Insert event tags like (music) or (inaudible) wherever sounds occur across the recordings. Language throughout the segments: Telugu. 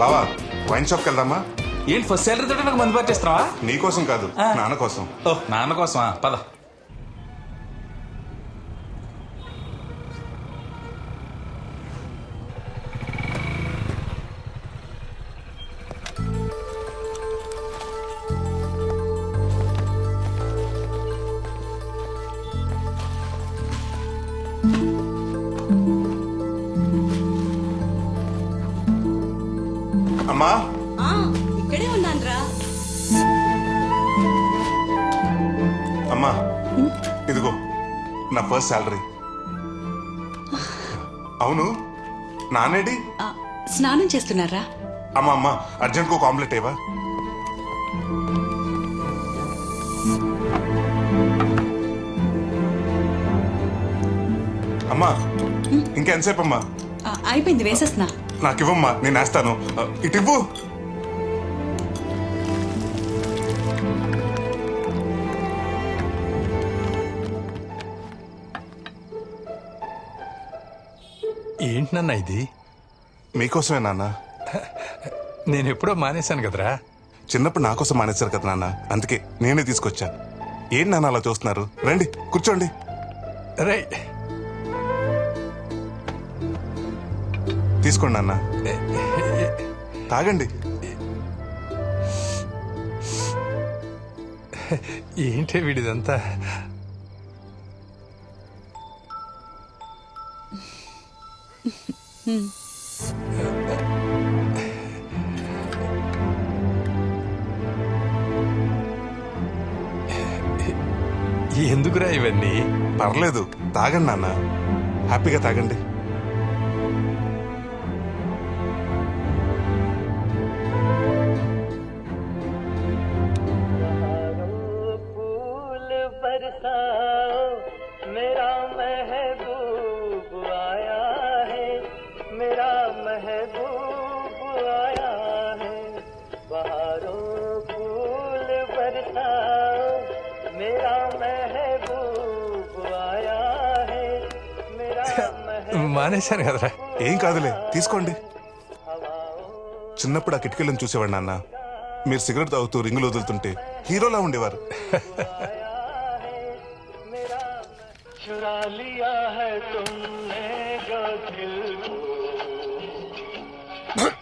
బావా వైన్ షాప్కి వెళ్దామా? ఏంటి ఫస్ట్ సాలరీ తోటి నాకు మందు పట్టిస్తున్నావా నీకోసం కాదు నాన్న కోసం. ఓ నాన్న కోసమా? పద. అమ్మా? ఆ, ఇక్కడే ఉన్నానురా అమ్మా ఇదిగో నా ఫస్ట్ శాలరీ అవును నానేడి ఆ, స్నానం చేస్తున్నారా? అమ్మా అమ్మా అర్జెంట్కి ఒక ఆమ్లెట్ ఏవా అమ్మా ఇంకెంతసేపు అమ్మా ఆ, అయిపోయింది వేసేస్తున్నా. నాకు ఇవ్వమ్మా నేను వేస్తాను ఇటు ఇవ్వు ఏంటన్నా ఇది? మీకోసమే నాన్న. నేను ఎప్పుడో మానేశాను కదరా. చిన్నప్పుడు నా కోసం మానేశారు కదా నాన్న. అందుకే నేనే తీసుకొచ్చా ఏంటి నాన్న అలా చూస్తున్నారు? రండి కూర్చోండి. రే తీసుకోండి నాన్న తాగండి. ఏంటే వీడిదంతా? ఎందుకురా ఇవన్నీ? పర్లేదు. తాగండి నాన్న హ్యాపీగా తాగండి. మానేశాను కదరా ఏం కాదులే తీసుకోండి చిన్నప్పుడు ఆ కిటికీలను చూసేవాడు నాన్న మీరు సిగరెట్ తాగుతూ రింగులు వదులుతుంటే హీరోలా ఉండేవారు चुरा लिया है तुमने जो दिल को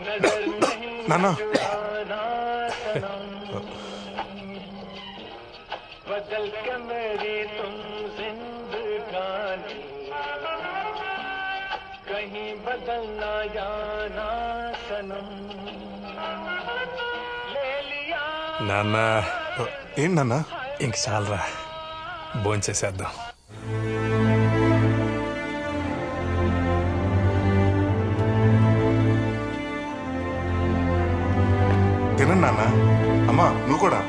नजर नहीं నాన్న आना सनम बदल के मेरी तुम कहीं बदल ना जाना सनम ले लिया నాన్న ఏంటి నాన్న ఇంక చాలరా భోంచేసేద్దాం తినండి నాన్న అమ్మా నువ్వు కూడా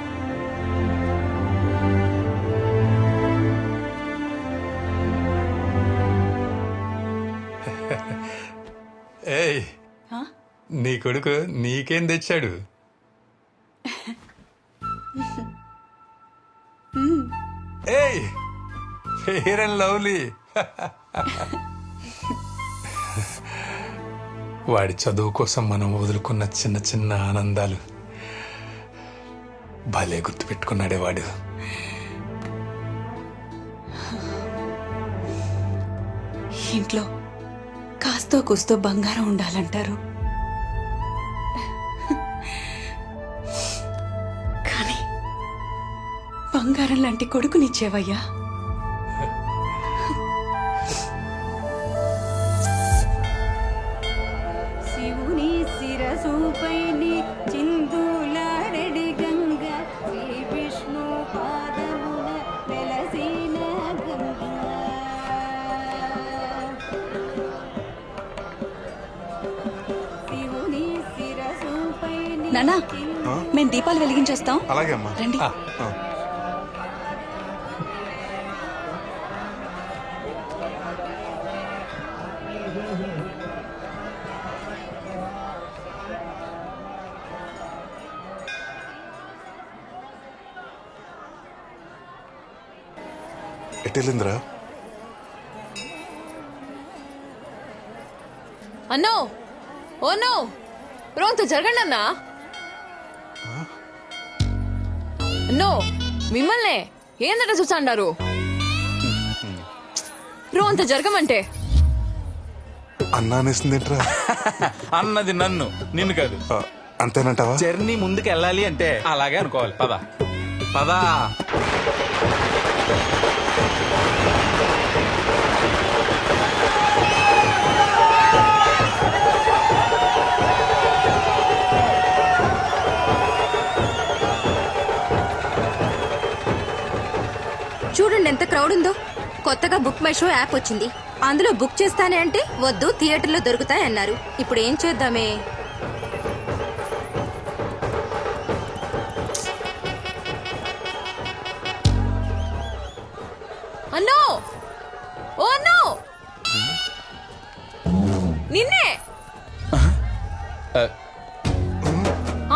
నీ కొడుకు నీకేం తెచ్చాడు? ఏయ్ ఫెయిర్ అండ్ లవ్లీ వాడి చదువు కోసం మనం వదులుకున్న చిన్న చిన్న ఆనందాలు భలే గుర్తుపెట్టుకున్నాడే వాడు. ఇంట్లో కాస్తో కూస్తో బంగారం ఉండాలంటారు. బంగారం లాంటి కొడుకునిచ్చేవయ్యా. శివుని శిరసుపై చిందులాడడి గంగ శ్రీ విష్ణు పాదమున వెలసిన గంగ. శివుని శిరసుపై నానా మేము దీపాలు వెలిగించేస్తాం. అలాగే అమ్మా. రండి. ఎట్టెళ్ళిందిరా అన్నో ఓ నో రోంత జరగండి అన్నా. అన్నో మిమ్మల్నే ఏందట చూసాండారు రోంత జరగమంటే. అన్నా అనేసిందేంట్రా? (laughs) అన్నది నన్ను నిన్ను కాదు. అంతేనంటావా? జర్నీ ముందుకు వెళ్ళాలి అంటే అలాగే అనుకోవాలి. పద. పద. చూడండి ఎంత క్రౌడ్ ఉందో. కొత్తగా బుక్ మై షో యాప్ వచ్చింది. అందులో బుక్ చేస్తానే అంటే వద్దు థియేటర్లో దొరుకుతాయన్నారు ఇప్పుడు ఏం చేద్దామే? అన్నో! ఓ అన్నో! నిన్నే!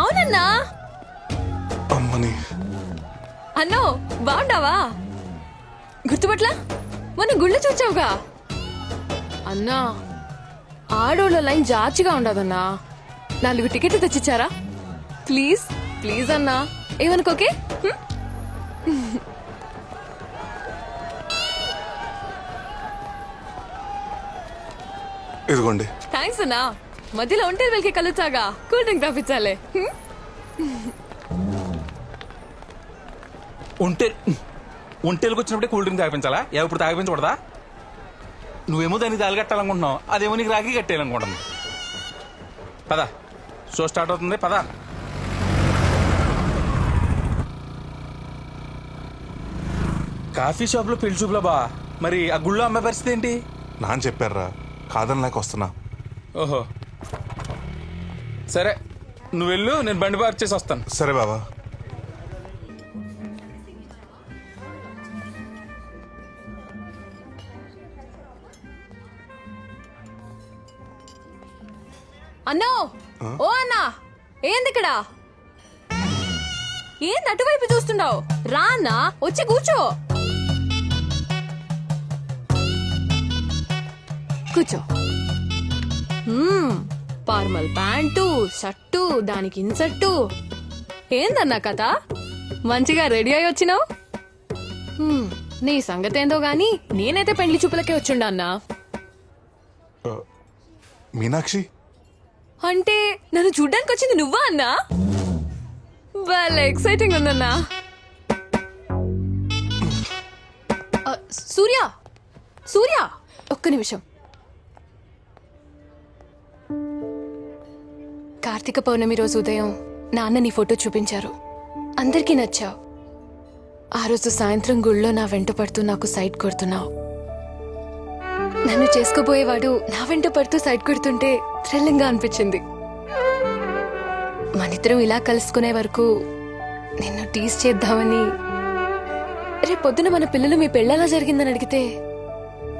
అవునన్నా! అమ్మని. అన్నో బాగుండావా? గుర్తుపట్లా? మొన్న గుళ్ళు చూచావుగా. అన్నా ఆడోళ్ళ లైన్ జాచిగా ఉండదన్నా. నాలుగు టికెట్లు తెచ్చిచ్చారా? ప్లీజ్ ప్లీజ్ అన్నా. ఏమనుకోకే? ఇదిగోండి. థ్యాంక్స్ అన్నా. మధ్యలో ఉంటే వెళ్ళి కలుచాగా కూల్ డ్రింక్ తాపించాలే హ్మ్? ఒంటే ఒంటేలకు వచ్చినప్పుడే కూల్ డ్రింక్ తాగిపించాలా? ఎప్పుడు తాగిపించకూడదా? నువ్వేమో దానికి తాళి కట్టాలనుకుంటున్నావు. అదేమో నీకు రాగి కట్టేయాలనుకుంటుంది. పద. షో స్టార్ట్ అవుతుంది. పద. కాఫీ షాప్లో పెళ్ళి చూపులా బా మరి ఆ గుళ్ళో అమ్మాయి పరిస్థితి ఏంటి? నాన్న చెప్పారా? కాదని లేక వస్తున్నా. ఓహో. సరే నువ్వు వెళ్ళు నేను బండి పార్క్ చేసి వస్తాను. సరే బాబా అన్నో ఓ అన్నా ఏంది ఇక్కడ? ఏంది అటువైపు చూస్తున్నావు? రా అన్నా వచ్చి కూర్చో. కూర్చో. ఫార్మల్ ప్యాంటు షర్టు దానికి ఇన్సర్టు. ఏందన్నా కథ? మంచిగా రెడీ అయి వచ్చినావు? నీ సంగతి ఏందో గాని నేనైతే పెండ్లి చూపులకే వచ్చిండా అన్నా? మీనాక్షి? అంటే నన్ను చూడ్డానికి వచ్చింది నువ్వా అన్నా? భలే ఎక్సైటింగ్ ఉందన్నా. సూర్య! సూర్య! ఒక్క నిమిషం. కార్తీక పౌర్ణమి రోజు ఉదయం నాన్న నీ ఫోటో చూపించారు. అందరికీ నచ్చావు. ఆ రోజు సాయంత్రం గుళ్ళో నా వెంట పడుతూ నాకు సైట్ కొడుతున్నావు. నన్ను చేసుకోబోయేవాడు నా వెంట పడుతూ సైట్ కొడుతుంటే థ్రిల్లింగ్గా అనిపించింది. మనిద్దరం ఇలా కలుసుకునే వరకు నిన్ను టీస్ చేద్దామని రేపు మన పిల్లలు మీ పెళ్ళలా జరిగిందని అడిగితే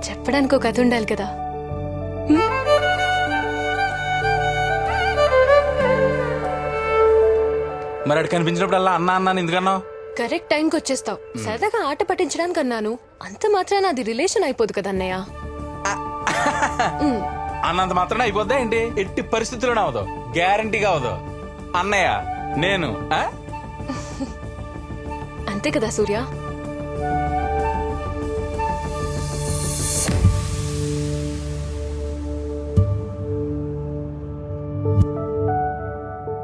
చెప్పడానికి ఒక కథ ఉండాలి కదా. మరి అక్కడ కనిపించినప్పుడల్లా అన్న అన్నాను ఎందుకన్నావు? కరెక్ట్ టైంకి వచ్చేస్తావు. సరదాగా ఆట పట్టించడానికి అన్నాను. అంత మాత్రాన అది రిలేషన్ అయిపోదు కదా అన్నయ్య. అన్నంత మాత్రం అయిపోద్దా ఏంటి? ఎట్టి పరిస్థితుల్లోనే అవదు. గ్యారంటీగా అవదు. అన్నయ్య నేను? అంతే కదా సూర్య.